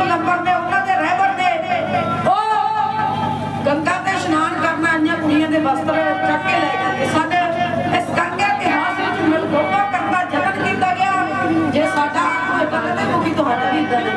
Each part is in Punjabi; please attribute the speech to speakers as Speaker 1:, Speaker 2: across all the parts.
Speaker 1: ਪਲੰਬਰ ਨੇ ਉਹਨਾਂ ਦੇ ਰਹਿਬਰ ਨੇ ਉਹ ਗੰਗਾ ਤੇ ਇਸ਼ਨਾਨ ਕਰਨ ਆਈਆਂ ਕੁੜੀਆਂ ਦੇ ਵਸਤਰ ਚੱਕ ਕੇ ਲੈ ਜਾਂਦੇ ਸਾਡੇ ਇਸ ਕਰਕੇ ਇਤਿਹਾਸ ਵਿੱਚ ਮਿਲ ਗੋਪਾ ਕਰਨ ਦਾ ਯਤਨ ਕੀਤਾ ਗਿਆ। ਜੇ ਸਾਡਾ ਕੋਈ ਬਦਲ ਤੇ ਕੋਈ ਤੁਹਾਡਾ ਵੀ ਇਦਾਂ ਦੇ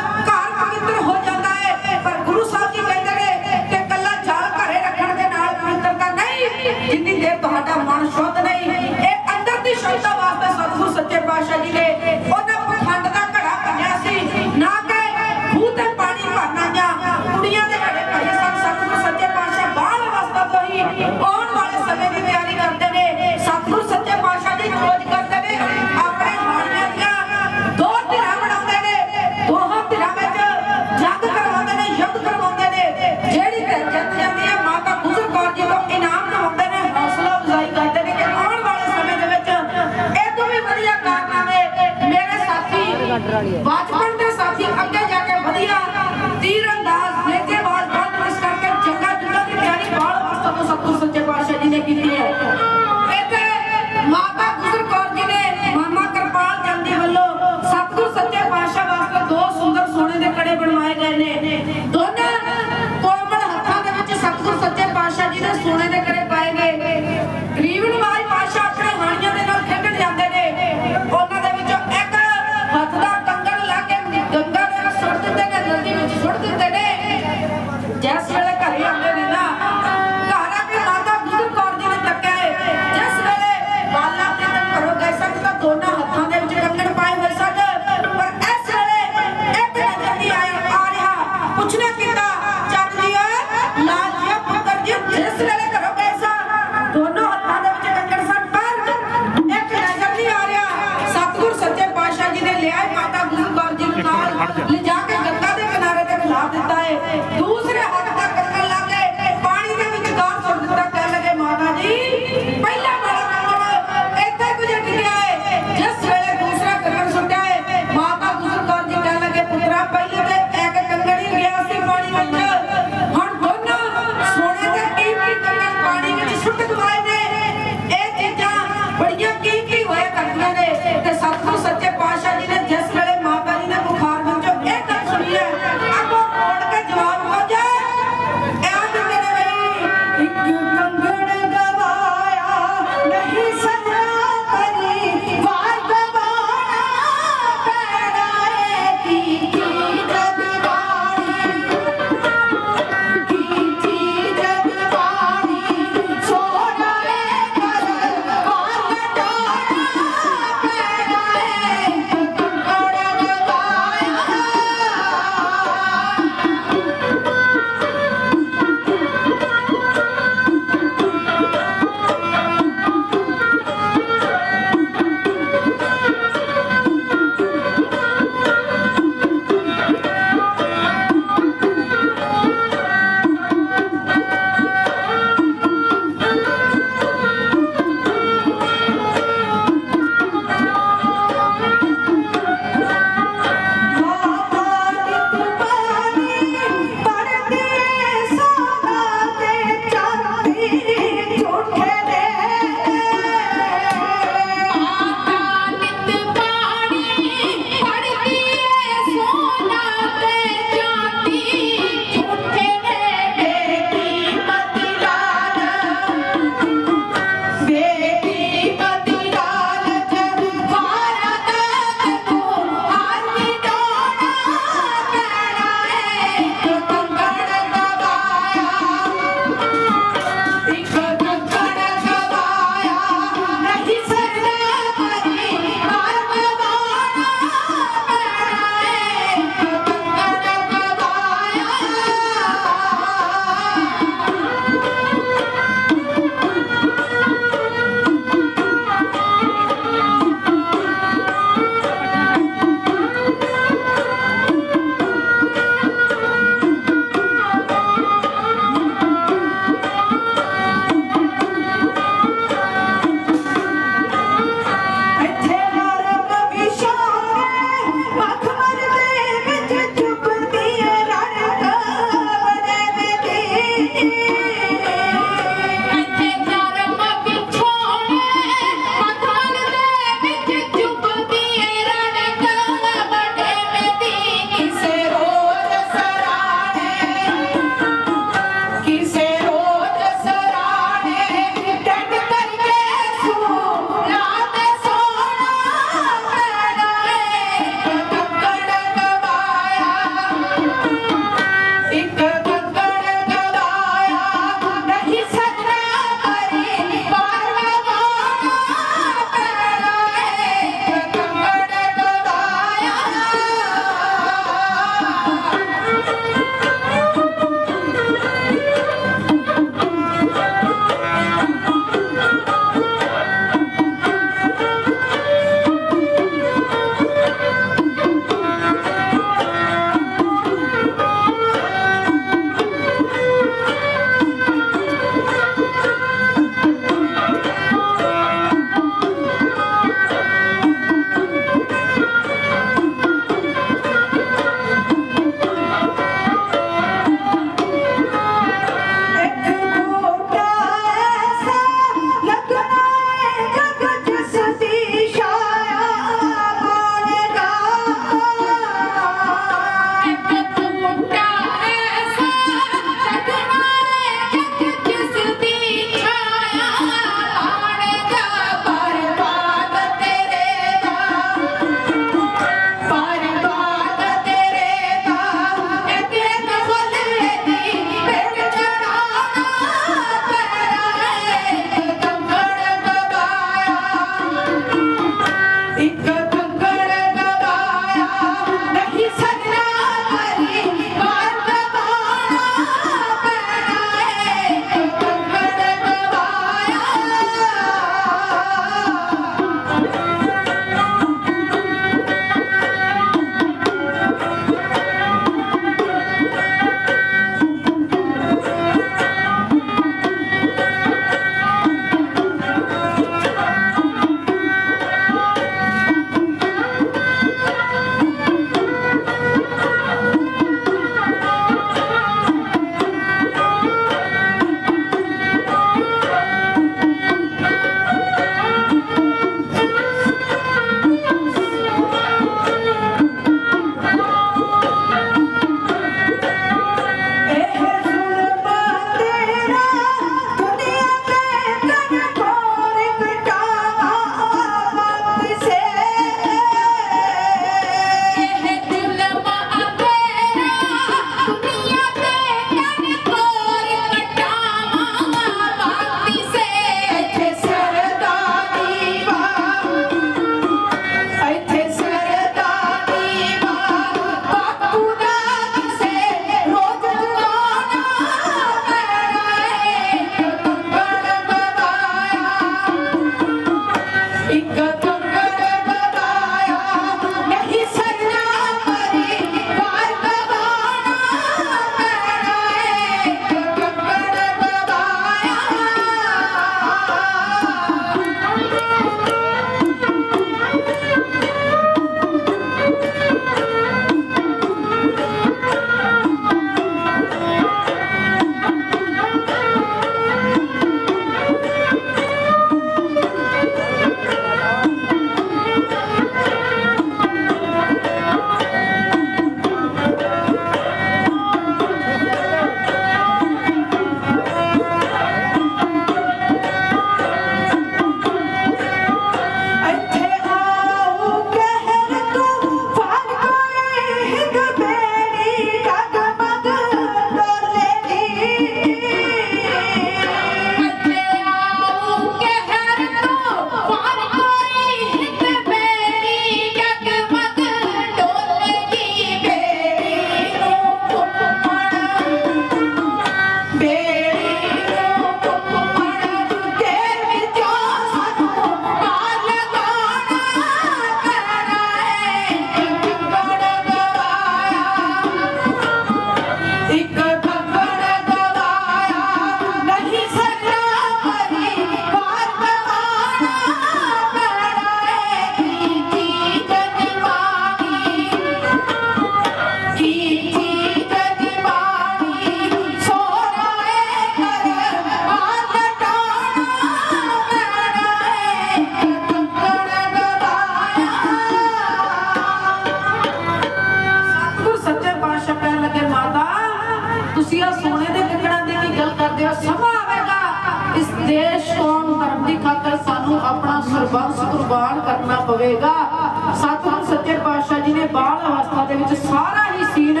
Speaker 1: ਕਰਨਾ ਸਤਿਗੁਰ ਸੱਚੇ ਪਾਤਸ਼ਾਹ ਜੀ ਨੇ ਬਾਲ ਅਵਸਥਾ ਦੇ ਵਿੱਚ ਸਾਰਾ ਹੀ ਸੀਨ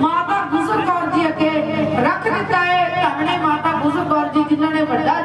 Speaker 1: ਮਾਤਾ ਗੁਜਰ ਕੌਰ ਜੀ ਅੱਗੇ ਰੱਖ ਦਿੱਤਾ ਹੈ ਧੰਨ ਮਾਤਾ ਗੁਜਰ ਕੌਰ ਜੀ ਜਿਨ੍ਹਾਂ ਨੇ ਵੱਡਾ